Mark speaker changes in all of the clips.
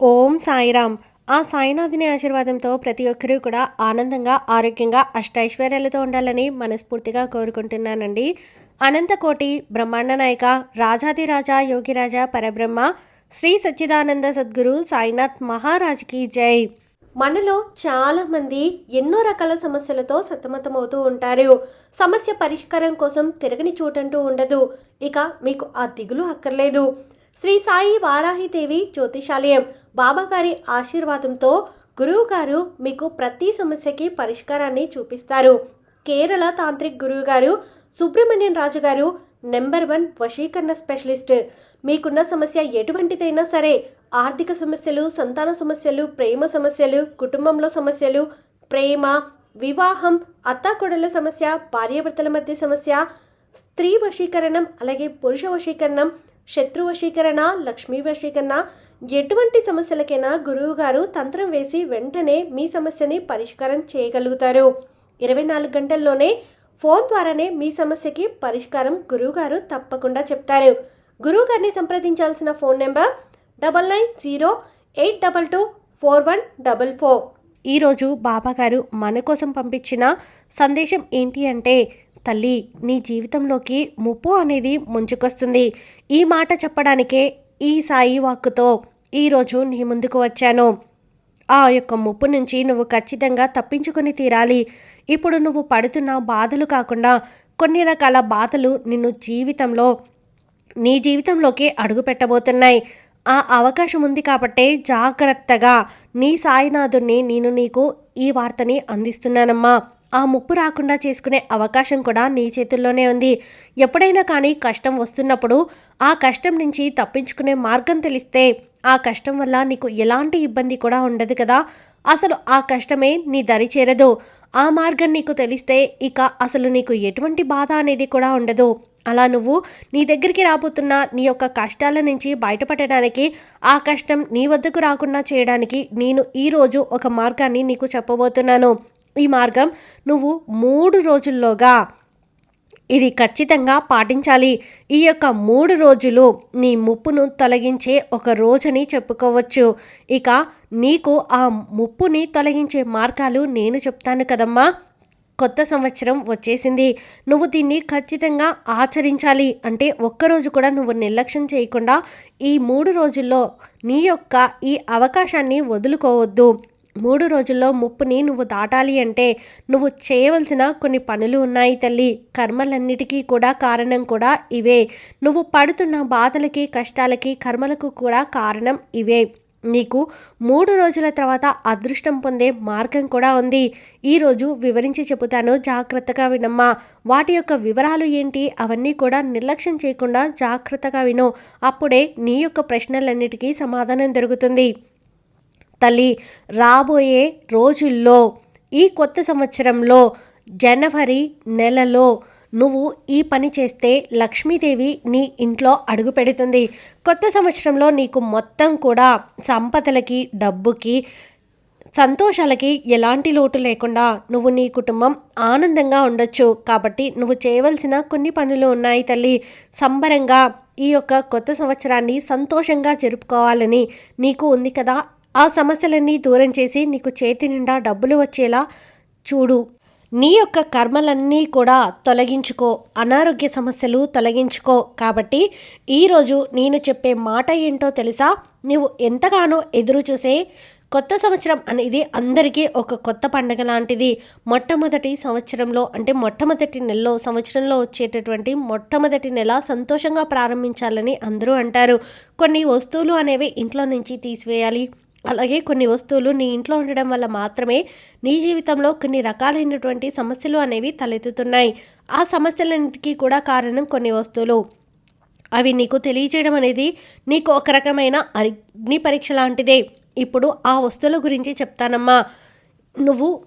Speaker 1: ఓం సాయిరామ్. ఆ సాయినాథుని ఆశీర్వాదంతో ప్రతి ఒక్కరూ కూడా ఆనందంగా ఆరోగ్యంగా అష్టైశ్వర్యాలతో ఉండాలని మనస్ఫూర్తిగా కోరుకుంటున్నానండి. అనంతకోటి బ్రహ్మాండ నాయక రాజాదిరాజా యోగిరాజా పరబ్రహ్మ శ్రీ సచ్చిదానంద సద్గురు సాయినాథ్ మహారాజ్కి జై. మనలో చాలామంది ఎన్నో రకాల సమస్యలతో సతమతమవుతూ ఉంటారు. సమస్య పరిష్కారం కోసం తిరగని చోటంటూ ఉండదు. ఇక మీకు ఆ దిగులు అక్కర్లేదు. శ్రీ సాయి వారాహిదేవి జ్యోతిషాలయం. బాబాగారి ఆశీర్వాదంతో గురువు గారు మీకు ప్రతి సమస్యకి పరిష్కారాన్ని చూపిస్తారు. కేరళ తాంత్రిక్ గురువు గారు సుబ్రహ్మణ్యం రాజు గారు నెంబర్ వన్ వశీకరణ స్పెషలిస్ట్. మీకున్న సమస్య ఎటువంటిదైనా సరే ఆర్థిక సమస్యలు సంతాన సమస్యలు ప్రేమ సమస్యలు కుటుంబంలో సమస్యలు ప్రేమ వివాహం అత్తాకొడల సమస్య భార్యాభర్తల మధ్య సమస్య స్త్రీ వశీకరణం అలాగే పురుష వశీకరణం శత్రు వశీకరణ లక్ష్మీ వశీకరణ ఎటువంటి సమస్యలకైనా గురువు గారు తంత్రం వేసి వెంటనే మీ సమస్యని పరిష్కారం చేయగలుగుతారు. ఇరవై నాలుగు గంటల్లోనే ఫోన్ ద్వారానే మీ సమస్యకి పరిష్కారం గురువుగారు తప్పకుండా చెప్తారు. గురువుగారిని సంప్రదించాల్సిన phone number double nine zero eight double two four one double four. ఈరోజు బాబాగారు మన కోసం పంపించిన సందేశం ఏంటి అంటే తల్లి నీ జీవితంలోకి ముప్పు అనేది ముంచుకొస్తుంది. ఈ మాట చెప్పడానికే ఈ సాయి వాక్కుతో ఈరోజు నీ ముందుకు వచ్చాను. ఆ యొక్క ముప్పు నుంచి నువ్వు ఖచ్చితంగా తప్పించుకొని తీరాలి. ఇప్పుడు నువ్వు పడుతున్న బాధలు కాకుండా కొన్ని రకాల బాధలు నిన్ను జీవితంలో నీ జీవితంలోకి అడుగు పెట్టబోతున్నాయి. ఆ అవకాశం ఉంది కాబట్టే జాగ్రత్తగా నీ సాయినాథుణ్ణి నేను నీకు ఈ వార్తని అందిస్తున్నానమ్మా. ఆ ముప్పు రాకుండా చేసుకునే అవకాశం కూడా నీ చేతుల్లోనే ఉంది. ఎప్పుడైనా కానీ కష్టం వస్తున్నప్పుడు ఆ కష్టం నుంచి తప్పించుకునే మార్గం తెలిస్తే ఆ కష్టం వల్ల నీకు ఎలాంటి ఇబ్బంది కూడా ఉండదు కదా. అసలు ఆ కష్టమే నీ దరి చేరదు. ఆ మార్గం నీకు తెలిస్తే ఇక అసలు నీకు ఎటువంటి బాధ అనేది కూడా ఉండదు. అలా నువ్వు నీ దగ్గరికి రాబోతున్న నీ యొక్క కష్టాల నుంచి బయటపడడానికి ఆ కష్టం నీ వద్దకు రాకుండా చేయడానికి నేను ఈరోజు ఒక మార్గాన్ని నీకు చెప్పబోతున్నాను. ఈ మార్గం నువ్వు మూడు రోజుల్లోగా ఇది ఖచ్చితంగా పాటించాలి. ఈ యొక్క మూడు రోజులు నీ ముప్పును తొలగించే ఒక రోజని చెప్పుకోవచ్చు. ఇక నీకు ఆ ముప్పుని తొలగించే మార్గాలు నేను చెప్తాను కదమ్మా. కొత్త సంవత్సరం వచ్చేసింది. నువ్వు దీన్ని ఖచ్చితంగా ఆచరించాలి. అంటే ఒక్కరోజు కూడా నువ్వు నిర్లక్ష్యం చేయకుండా ఈ మూడు రోజుల్లో నీ యొక్క ఈ అవకాశాన్ని వదులుకోవద్దు. మూడు రోజుల్లో ముప్పుని నువ్వు దాటాలి అంటే నువ్వు చేయవలసిన కొన్ని పనులు ఉన్నాయి తల్లి. కర్మలన్నిటికీ కూడా కారణం కూడా ఇవే. నువ్వు పడుతున్న బాధలకి కష్టాలకి కర్మలకు కూడా కారణం ఇవే. నీకు మూడు రోజుల తర్వాత అదృష్టం పొందే మార్గం కూడా ఉంది. ఈరోజు వివరించి చెబుతాను. జాగ్రత్తగా వినమ్మా. వాటి యొక్క వివరాలు ఏంటి? అవన్నీ కూడా నిర్లక్ష్యం చేయకుండా జాగ్రత్తగా విను. అప్పుడే నీ యొక్క ప్రశ్నలన్నిటికీ సమాధానం దొరుకుతుంది. తల్లి రాబోయే రోజుల్లో ఈ కొత్త సంవత్సరంలో జనవరి నెలలో నువ్వు ఈ పని చేస్తే లక్ష్మీదేవి నీ ఇంట్లో అడుగు పెడుతుంది. కొత్త సంవత్సరంలో నీకు మొత్తం కూడా సంపదలకి డబ్బుకి సంతోషాలకి ఎలాంటి లోటు లేకుండా నువ్వు నీ కుటుంబం ఆనందంగా ఉండొచ్చు. కాబట్టి నువ్వు చేయవలసిన కొన్ని పనులు ఉన్నాయి తల్లి. సంబరంగా ఈ యొక్క కొత్త సంవత్సరాన్ని సంతోషంగా జరుపుకోవాలని నీకు ఉంది కదా ఆ సమస్యలన్నీ దూరం చేసి నీకు చేతి నిండా డబ్బులు వచ్చేలా చూడు. నీ యొక్క కర్మలన్నీ కూడా తొలగించుకో. అనారోగ్య సమస్యలు తొలగించుకో. కాబట్టి ఈరోజు నేను చెప్పే మాట ఏంటో తెలుసా? నువ్వు ఎంతగానో ఎదురు చూసే కొత్త సంవత్సరం అనేది అందరికీ ఒక కొత్త పండగ లాంటిది. మొట్టమొదటి సంవత్సరంలో అంటే మొట్టమొదటి నెలలో సంవత్సరంలో వచ్చేటటువంటి మొట్టమొదటి నెల సంతోషంగా ప్రారంభించాలని అందరూ అంటారు. కొన్ని వస్తువులు అనేవి ఇంట్లో నుంచి తీసివేయాలి. అలాగే కొన్ని వస్తువులు నీ ఇంట్లో ఉండడం వల్ల మాత్రమే నీ జీవితంలో కొన్ని రకాలైనటువంటి సమస్యలు అనేవి తలెత్తుతున్నాయి. ఆ సమస్యలన్నిటికీ కూడా కారణం కొన్ని వస్తువులు. అవి నీకు తెలియజేయడం అనేది నీకు ఒక రకమైన అగ్ని పరీక్ష లాంటిదే. ఇప్పుడు ఆ వస్తువుల గురించి చెప్తానమ్మా. నువ్వు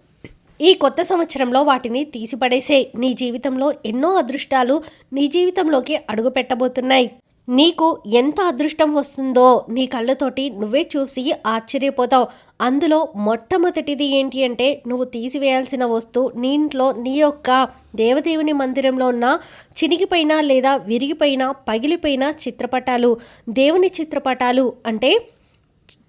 Speaker 1: ఈ కొత్త సంవత్సరంలో వాటిని తీసిపడేసే. నీ జీవితంలో ఎన్నో అదృష్టాలు నీ జీవితంలోకి అడుగు పెట్టబోతున్నాయి నీకు ఎంత అదృష్టం వస్తుందో నీ కళ్ళతోటి నువ్వే చూసి ఆశ్చర్యపోతావు. అందులో మొట్టమొదటిది ఏంటి అంటే నువ్వు తీసివేయాల్సిన వస్తువు నీ ఇంట్లో నీ యొక్క దేవదేవుని మందిరంలో ఉన్న చినిగిపోయిన లేదా విరిగిపోయిన పగిలిపోయిన చిత్రపటాలు దేవుని చిత్రపటాలు అంటే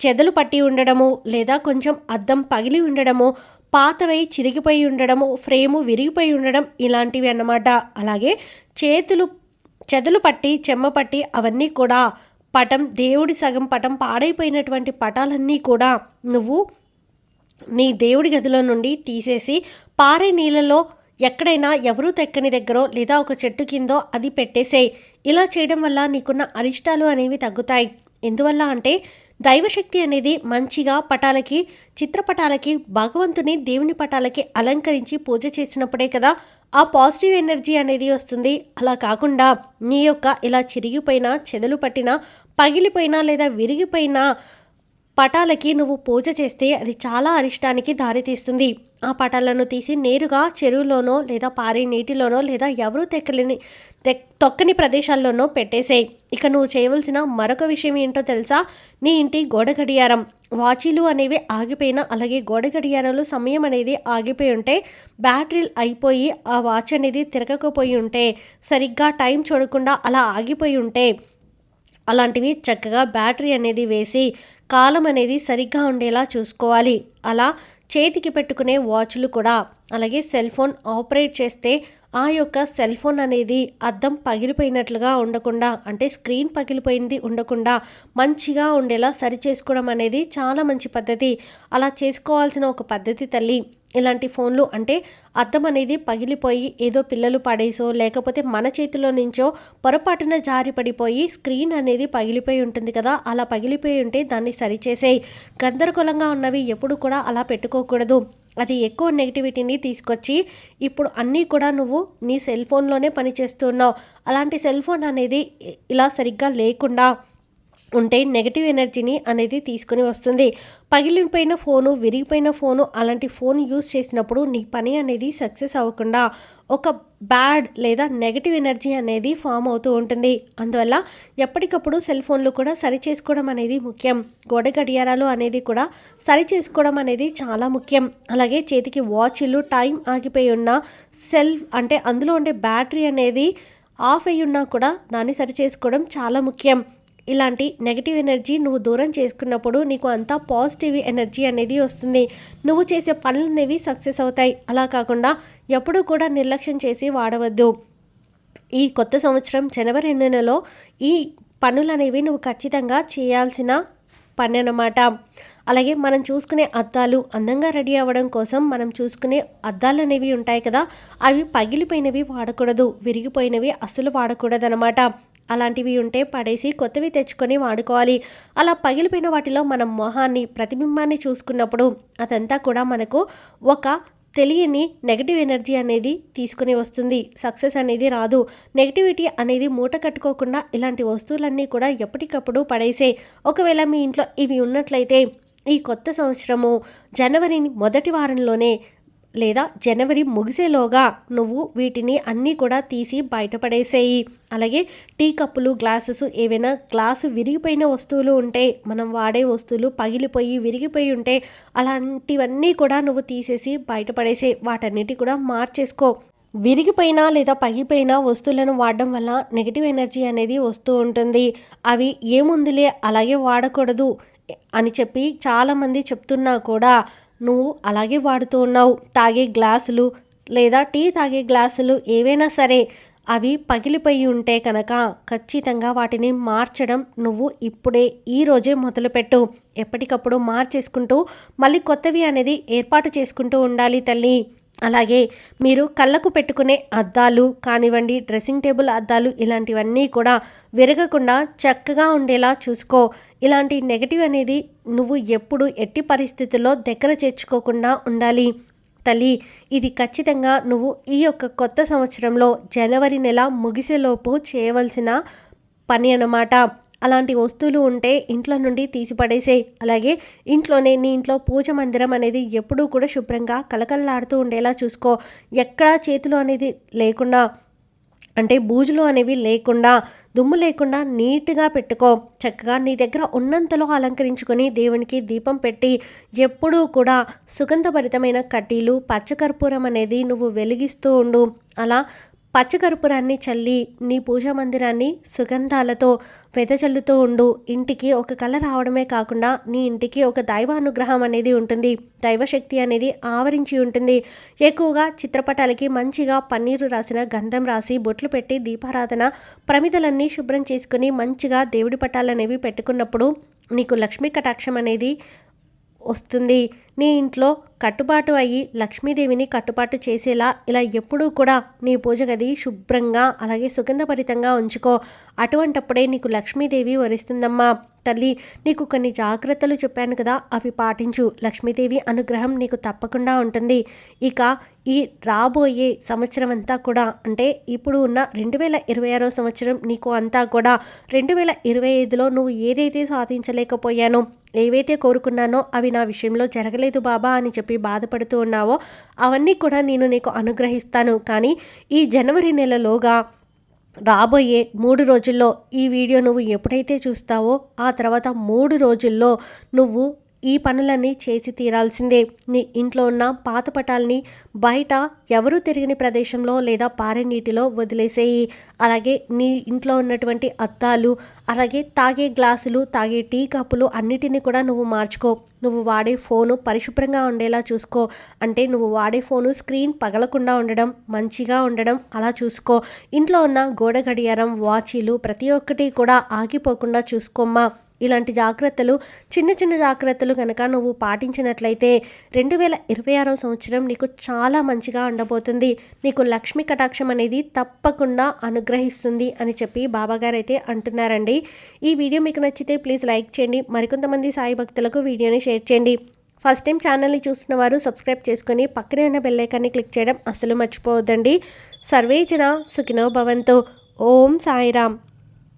Speaker 1: చెదలు పట్టి ఉండడము లేదా కొంచెం అద్దం పగిలి ఉండడము పాతవై చిరిగిపోయి ఉండడము ఫ్రేము విరిగిపోయి ఉండడం ఇలాంటివి అన్నమాట. అలాగే చేతులు చెదలు పట్టి చెమ్మ పట్టి అవన్నీ కూడా పటం దేవుడి సగం పటం పాడైపోయినటువంటి పటాలన్నీ కూడా నువ్వు నీ దేవుడి గదిలో నుండి తీసేసి పారే నీళ్ళలో ఎక్కడైనా ఎవరూ తెక్కని దగ్గర లేదా ఒక చెట్టు కిందో అది పెట్టేసేయి. ఇలా చేయడం వల్ల నీకున్న అరిష్టాలు అనేవి తగ్గుతాయి. ఎందువల్ల అంటే దైవశక్తి అనేది మంచిగా పటాలకి చిత్రపటాలకి భగవంతుని దేవుని పటాలకి అలంకరించి పూజ చేసినప్పుడే కదా ఆ పాజిటివ్ ఎనర్జీ అనేది వస్తుంది. అలా కాకుండా నీ యొక్క ఇలా చిరిగిపోయిన చెదలు పట్టిన పగిలిపోయినా లేదా విరిగిపోయిన పటాలకి నువ్వు పూజ చేస్తే అది చాలా అరిష్టానికి దారితీస్తుంది. ఆ పటాలను తీసి నేరుగా చెరువులోనో లేదా పారే నీటిలోనో లేదా ఎవరూ తెక్కలేని తొక్కని ప్రదేశాల్లోనో పెట్టేసేయి. ఇక నువ్వు చేయవలసిన మరొక విషయం ఏంటో తెలుసా? నీ ఇంటి గోడ గడియారం. వాచీలు అనేవి ఆగిపోయినా అలాగే గోడ గడియారాలు సమయం అనేది ఆగిపోయి ఉంటే బ్యాటరీలు అయిపోయి ఆ వాచ్ అనేది తిరగకపోయి ఉంటే సరిగ్గా టైం చూడకుండా అలా ఆగిపోయి ఉంటే అలాంటివి చక్కగా బ్యాటరీ అనేది వేసి కాలం అనేది సరిగ్గా ఉండేలా చూసుకోవాలి. అలా చేతికి పెట్టుకునే వాచ్లు కూడా అలాగే సెల్ ఫోన్ ఆపరేట్ చేస్తే ఆ యొక్క సెల్ ఫోన్ అనేది అద్దం పగిలిపోయినట్లుగా ఉండకుండా అంటే స్క్రీన్ పగిలిపోయింది ఉండకుండా మంచిగా ఉండేలా సరి చేసుకోవడం అనేది చాలా మంచి పద్ధతి. అలా చేసుకోవాల్సిన ఒక పద్ధతి తల్లి. ఇలాంటి ఫోన్లు అంటే అద్దం అనేది పగిలిపోయి ఏదో పిల్లలు పడేసో లేకపోతే మన చేతిలో నుంచో పొరపాటున జారి పడిపోయి స్క్రీన్ అనేది పగిలిపోయి ఉంటుంది కదా అలా పగిలిపోయి ఉంటే దాన్ని సరిచేసేయి. గందరగోళంగా ఉన్నవి ఎప్పుడు కూడా అలా పెట్టుకోకూడదు. అది ఎక్కువ నెగిటివిటీని తీసుకొచ్చి ఇప్పుడు అన్నీ కూడా నువ్వు నీ సెల్ ఫోన్లోనే పనిచేస్తున్నావు. అలాంటి సెల్ ఫోన్ అనేది ఇలా సరిగ్గా లేకుండా ఉంటే నెగటివ్ ఎనర్జీని అనేది తీసుకుని వస్తుంది. పగిలిపోయిన ఫోను విరిగిపోయిన ఫోను అలాంటి ఫోన్ యూస్ చేసినప్పుడు నీ పని అనేది సక్సెస్ అవ్వకుండా ఒక బ్యాడ్ లేదా నెగటివ్ ఎనర్జీ అనేది ఫామ్ అవుతూ ఉంటుంది. అందువల్ల ఎప్పటికప్పుడు సెల్ ఫోన్లు కూడా సరి చేసుకోవడం అనేది ముఖ్యం. గోడ గడియారాలు అనేది కూడా సరి చేసుకోవడం అనేది చాలా ముఖ్యం. అలాగే చేతికి వాచ్లు టైం ఆగిపోయి ఉన్న సెల్ అంటే అందులో ఉండే బ్యాటరీ అనేది ఆఫ్ అయ్యి ఉన్నా కూడా దాన్ని సరి చేసుకోవడం చాలా ముఖ్యం. ఇలాంటి నెగిటివ్ ఎనర్జీ నువ్వు దూరం చేసుకున్నప్పుడు నీకు అంతా పాజిటివ్ ఎనర్జీ అనేది వస్తుంది. నువ్వు చేసే పనులు అనేవి సక్సెస్ అవుతాయి. అలా కాకుండా ఎప్పుడూ కూడా నిర్లక్ష్యం చేసి వాడవద్దు. ఈ కొత్త సంవత్సరం జనవరి నెలలో ఈ పనులు అనేవి నువ్వు ఖచ్చితంగా చేయాల్సిన పని అన్నమాట. అలాగే మనం చూసుకునే అద్దాలు అందంగా రెడీ అవ్వడం కోసం మనం చూసుకునే అద్దాలు అనేవి ఉంటాయి కదా అవి పగిలిపోయినవి వాడకూడదు విరిగిపోయినవి అసలు వాడకూడదు అనమాట అలాంటివి ఉంటే పడేసి కొత్తవి తెచ్చుకొని వాడుకోవాలి. అలా పగిలిపోయిన వాటిలో మనం మొహాన్ని ప్రతిబింబాన్ని చూసుకున్నప్పుడు అదంతా కూడా మనకు ఒక తెలియని నెగటివ్ ఎనర్జీ అనేది తీసుకుని వస్తుంది. సక్సెస్ అనేది రాదు. నెగిటివిటీ అనేది మూట కట్టుకోకుండా ఇలాంటి వస్తువులన్నీ కూడా ఎప్పటికప్పుడు పడేసే. ఒకవేళ మీ ఇంట్లో ఇవి ఉన్నట్లయితే ఈ కొత్త సంవత్సరము జనవరి మొదటి వారంలోనే లేదా జనవరి ముగిసేలోగా నువ్వు వీటిని అన్నీ కూడా తీసి బయటపడేసేయి. అలాగే టీ కప్పులు గ్లాసెస్ ఏవైనా గ్లాసు విరిగిపోయిన వస్తువులు ఉంటే మనం వాడే వస్తువులు పగిలిపోయి విరిగిపోయి ఉంటే అలాంటివన్నీ కూడా నువ్వు తీసేసి బయటపడేసే వాటన్నిటి కూడా మార్చేసుకో. విరిగిపోయిన లేదా పగిపోయిన వస్తువులను వాడడం వల్ల నెగిటివ్ ఎనర్జీ అనేది వస్తూ ఉంటుంది. అవి ఏముందిలే అలాగే వాడకూడదు అని చెప్పి చాలామంది చెప్తున్నా కూడా నువ్వు అలాగే వాడుతూ ఉన్నావు. తాగే గ్లాసులు లేదా టీ తాగే గ్లాసులు ఏవైనా సరే అవి పగిలిపోయి ఉంటే కనుక ఖచ్చితంగా వాటిని మార్చడం నువ్వు ఇప్పుడే ఈరోజే మొదలుపెట్టు. ఎప్పటికప్పుడు మార్చేసుకుంటూ మళ్ళీ కొత్తవి అనేది ఏర్పాటు చేసుకుంటూ ఉండాలి తల్లి. అలాగే మీరు కళ్ళకు పెట్టుకునే అద్దాలు కానివ్వండి డ్రెస్సింగ్ టేబుల్ అద్దాలు ఇలాంటివన్నీ కూడా విరగకుండా చక్కగా ఉండేలా చూసుకో. ఇలాంటి నెగటివ్ అనేది నువ్వు ఎప్పుడు ఎట్టి పరిస్థితుల్లో దగ్గర చేర్చుకోకుండా ఉండాలి. తల్లి ఇది ఖచ్చితంగా నువ్వు ఈ యొక్క కొత్త సంవత్సరంలో జనవరి నెల ముగిసేలోపు చేయవలసిన పని అన్నమాట. అలాంటి వస్తువులు ఉంటే ఇంట్లో నుండి తీసిపడేసే. అలాగే ఇంట్లోనే నీ ఇంట్లో పూజ మందిరం అనేది ఎప్పుడూ కూడా శుభ్రంగా కలకలలాడుతూ ఉండేలా చూసుకో. ఎక్కడా చేతులు అనేది లేకుండా అంటే బూజులు అనేవి లేకుండా దుమ్ము లేకుండా నీట్గా పెట్టుకో. చక్కగా నీ దగ్గర ఉన్నంతలో అలంకరించుకొని దేవునికి దీపం పెట్టి ఎప్పుడూ కూడా సుగంధభరితమైన కడ్డీలు పచ్చకర్పూరం అనేది నువ్వు వెలిగిస్తూ ఉండు. అలా పచ్చకర్పూరాన్ని చల్లి నీ పూజా మందిరాన్ని సుగంధాలతో వెదజల్లుతూ ఉండు. ఇంటికి ఒక కళ రావడమే కాకుండా నీ ఇంటికి ఒక దైవ అనుగ్రహం అనేది ఉంటుంది. దైవశక్తి అనేది ఆవరించి ఉంటుంది. ఎక్కువగా చిత్రపటాలకి మంచిగా పన్నీరు రాసిన గంధం రాసి బొట్లు పెట్టి దీపారాధన ప్రమిదలన్నీ శుభ్రం చేసుకుని మంచిగా దేవుడి పటాలు అనేవి పెట్టుకున్నప్పుడు నీకు లక్ష్మీ కటాక్షం అనేది వస్తుంది. నీ ఇంట్లో కట్టుబాటు అయ్యి లక్ష్మీదేవిని కట్టుబాటు చేసేలా ఇలా ఎప్పుడూ కూడా నీ పూజ గది శుభ్రంగా అలాగే సుగంధభరితంగా ఉంచుకో. అటువంటప్పుడే నీకు లక్ష్మీదేవి వరిస్తుందమ్మా. తల్లి నీకు కొన్ని జాగ్రత్తలు చెప్పాను కదా అవి పాటించు. లక్ష్మీదేవి అనుగ్రహం నీకు తప్పకుండా ఉంటుంది. ఇక ఈ రాబోయే సంవత్సరం అంతా కూడా అంటే ఇప్పుడు ఉన్న రెండు వేల ఇరవై ఆరో సంవత్సరం నీకు అంతా కూడా రెండు వేల ఇరవై ఐదులో నువ్వు ఏదైతే సాధించలేకపోయానో ఏవైతే కోరుకున్నానో అవి నా విషయంలో జరగలేదు బాబా అని చెప్పి బాధపడుతూ ఉన్నావో అవన్నీ కూడా నేను నీకు అనుగ్రహిస్తాను. కానీ ఈ జనవరి నెలలోగా రాబోయే మూడు రోజుల్లో ఈ వీడియో నువ్వు ఎప్పుడైతే చూస్తావో ఆ తర్వాత మూడు రోజుల్లో నువ్వు ఈ పనులన్నీ చేసి తీరాల్సిందే. నీ ఇంట్లో ఉన్న పాత పటాల్ని బయట ఎవరూ తిరిగిన ప్రదేశంలో లేదా పారే నీటిలో వదిలేసేయి. అలాగే నీ ఇంట్లో ఉన్నటువంటి అద్దాలు అలాగే తాగే గ్లాసులు తాగే టీ కప్పులు అన్నిటినీ కూడా నువ్వు మార్చుకో. నువ్వు వాడే ఫోను పరిశుభ్రంగా ఉండేలా చూసుకో. అంటే నువ్వు వాడే ఫోను స్క్రీన్ పగలకుండా ఉండడం మంచిగా ఉండడం అలా చూసుకో. ఇంట్లో ఉన్న గోడ గడియారం వాచీలు ప్రతి ఒక్కటి కూడా ఆగిపోకుండా చూసుకోమ్మా. ఇలాంటి జాగ్రత్తలు చిన్న చిన్న జాగ్రత్తలు కనుక నువ్వు పాటించినట్లయితే రెండు వేల ఇరవై ఆరో సంవత్సరం నీకు చాలా మంచిగా ఉండబోతుంది. నీకు లక్ష్మీ కటాక్షం అనేది తప్పకుండా అనుగ్రహిస్తుంది అని చెప్పి బాబాగారు అయితే అంటున్నారండి. ఈ వీడియో మీకు నచ్చితే ప్లీజ్ లైక్ చేయండి. మరికొంతమంది సాయి భక్తులకు వీడియోని షేర్ చేయండి. ఫస్ట్ టైం ఛానల్ని చూసిన వారు సబ్స్క్రైబ్ చేసుకొని పక్కనే ఉన్న బెల్లైకాన్ని క్లిక్ చేయడం అసలు మర్చిపోవద్దండి. సర్వేజన సుఖినో భవంతో. ఓం సాయిరామ్.